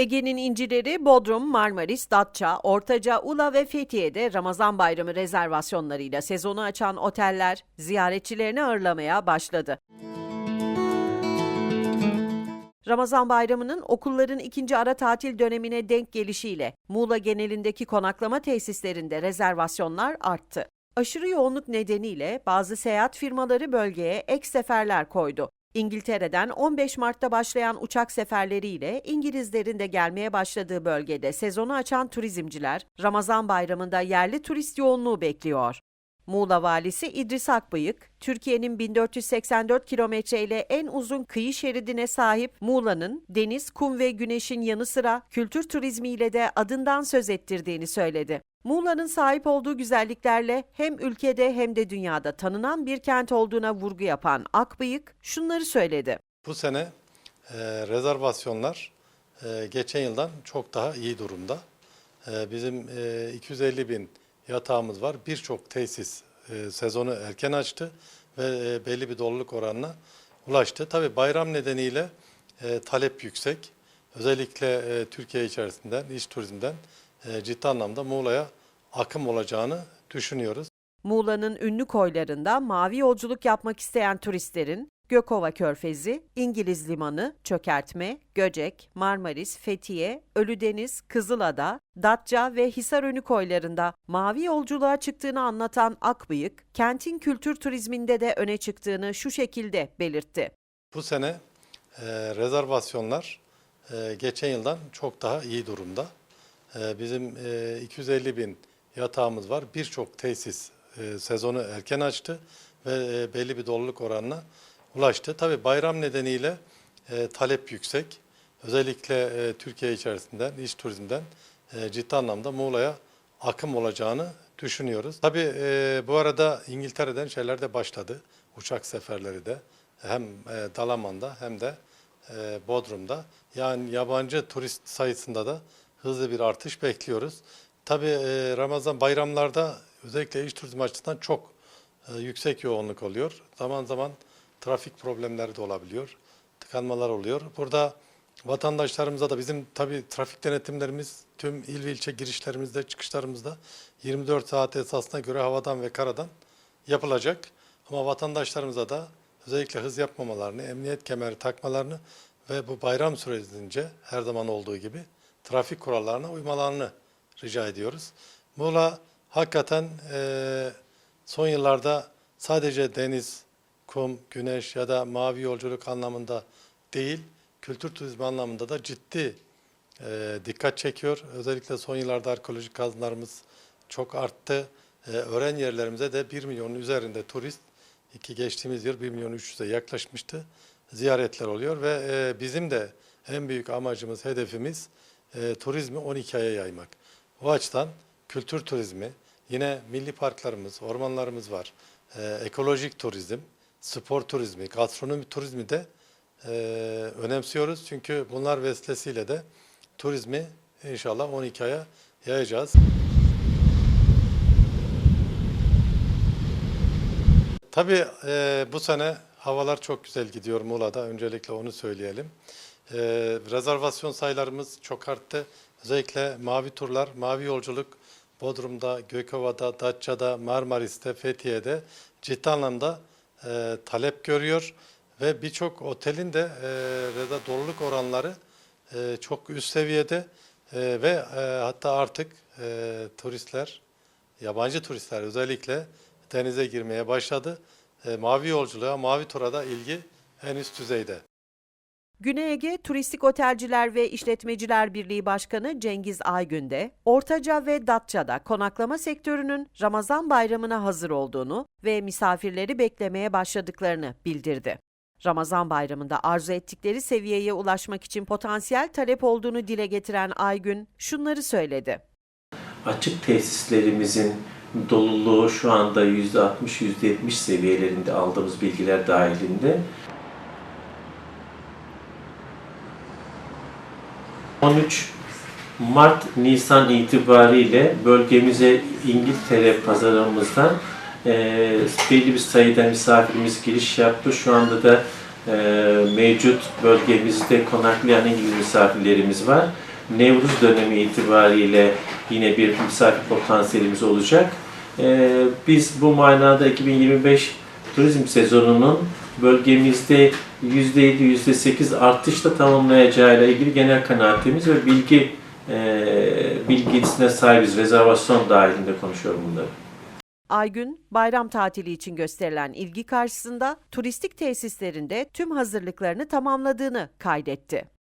Ege'nin incileri Bodrum, Marmaris, Datça, Ortaca, Ula ve Fethiye'de Ramazan bayramı rezervasyonlarıyla sezonu açan oteller ziyaretçilerini ağırlamaya başladı. Ramazan bayramının okulların ikinci ara tatil dönemine denk gelişiyle Muğla genelindeki konaklama tesislerinde rezervasyonlar arttı. Aşırı yoğunluk nedeniyle bazı seyahat firmaları bölgeye ek seferler koydu. İngiltere'den 15 Mart'ta başlayan uçak seferleriyle İngilizlerin de gelmeye başladığı bölgede sezonu açan turizmciler Ramazan bayramında yerli turist yoğunluğu bekliyor. Muğla valisi İdris Akbıyık, Türkiye'nin 1484 kilometre ile en uzun kıyı şeridine sahip Muğla'nın deniz, kum ve güneşin yanı sıra kültür turizmiyle de adından söz ettirdiğini söyledi. Muğla'nın sahip olduğu güzelliklerle hem ülkede hem de dünyada tanınan bir kent olduğuna vurgu yapan Akbıyık şunları söyledi. Bu sene e, rezervasyonlar e, geçen yıldan çok daha iyi durumda. E, bizim e, 250 bin yatağımız var. Birçok tesis e, sezonu erken açtı ve e, belli bir doluluk oranına ulaştı. Tabii bayram nedeniyle e, talep yüksek. Özellikle e, Türkiye içerisinden, iç turizmden e, ciddi anlamda Muğla'ya akım olacağını düşünüyoruz. Muğla'nın ünlü koylarında mavi yolculuk yapmak isteyen turistlerin Gökova Körfezi, İngiliz Limanı, Çökertme, Göcek, Marmaris, Fethiye, Ölüdeniz, Kızılada, Datça ve Hisarönü koylarında mavi yolculuğa çıktığını anlatan Akbıyık, kentin kültür turizminde de öne çıktığını şu şekilde belirtti. Bu sene e, rezervasyonlar e, geçen yıldan çok daha iyi durumda. E, bizim e, 250 bin yatağımız var. Birçok tesis e, sezonu erken açtı ve e, belli bir doluluk oranına ulaştı. Tabii bayram nedeniyle e, talep yüksek. Özellikle e, Türkiye içerisinden, iç turizmden e, ciddi anlamda Muğla'ya akım olacağını düşünüyoruz. Tabii e, bu arada İngiltere'den şeyler de başladı. Uçak seferleri de hem e, Dalaman'da hem de e, Bodrum'da. Yani yabancı turist sayısında da hızlı bir artış bekliyoruz. Tabii e, Ramazan bayramlarda özellikle iç turizm açısından çok e, yüksek yoğunluk oluyor. Zaman zaman trafik problemleri de olabiliyor. Tıkanmalar oluyor. Burada vatandaşlarımıza da bizim tabii trafik denetimlerimiz tüm il ve ilçe girişlerimizde, çıkışlarımızda 24 saat esasına göre havadan ve karadan yapılacak. Ama vatandaşlarımıza da özellikle hız yapmamalarını, emniyet kemeri takmalarını ve bu bayram sürecince her zaman olduğu gibi trafik kurallarına uymalarını rica ediyoruz. Muğla hakikaten eee, son yıllarda sadece deniz, kum, güneş ya da mavi yolculuk anlamında değil, kültür turizmi anlamında da ciddi e, dikkat çekiyor. Özellikle son yıllarda arkeolojik kazılarımız çok arttı. E, öğren yerlerimize de 1 milyonun üzerinde turist, iki geçtiğimiz yıl 1 milyon 300'e yaklaşmıştı. Ziyaretler oluyor ve e, bizim de en büyük amacımız, hedefimiz e, turizmi 12 aya yaymak. O açıdan kültür turizmi, yine milli parklarımız, ormanlarımız var. E, ekolojik turizm, spor turizmi, gastronomi turizmi de e, önemsiyoruz. Çünkü bunlar vesilesiyle de turizmi inşallah 12 aya yayacağız. Tabii e, bu sene havalar çok güzel gidiyor Muğla'da. Öncelikle onu söyleyelim. E, rezervasyon sayılarımız çok arttı. Özellikle mavi turlar, mavi yolculuk Bodrum'da, Gökova'da, Datça'da, Marmaris'te, Fethiye'de ciddi anlamda e, talep görüyor ve birçok otelin de e, doluluk oranları e, çok üst seviyede e, ve e, hatta artık e, turistler, yabancı turistler özellikle denize girmeye başladı. E, mavi yolculuğa, mavi tura da ilgi en üst düzeyde. Güney Ege Turistik Otelciler ve İşletmeciler Birliği Başkanı Cengiz Aygün de Ortaca ve Datça'da konaklama sektörünün Ramazan bayramına hazır olduğunu ve misafirleri beklemeye başladıklarını bildirdi. Ramazan bayramında arzu ettikleri seviyeye ulaşmak için potansiyel talep olduğunu dile getiren Aygün şunları söyledi. Açık tesislerimizin doluluğu şu anda %60-%70 seviyelerinde aldığımız bilgiler dahilinde. 13 Mart Nisan itibariyle bölgemize İngiltere pazarımızdan e, belli bir sayıda misafirimiz giriş yaptı. Şu anda da e, mevcut bölgemizde konaklayan İngiliz misafirlerimiz var. Nevruz dönemi itibariyle yine bir misafir potansiyelimiz olacak. Ee, biz bu manada 2025 turizm sezonunun bölgemizde %7, %8 artışla tamamlayacağıyla ilgili genel kanaatimiz ve bilgi e, bilgisine sahibiz. Rezervasyon dahilinde konuşuyorum bunları. Aygün, bayram tatili için gösterilen ilgi karşısında turistik tesislerinde tüm hazırlıklarını tamamladığını kaydetti.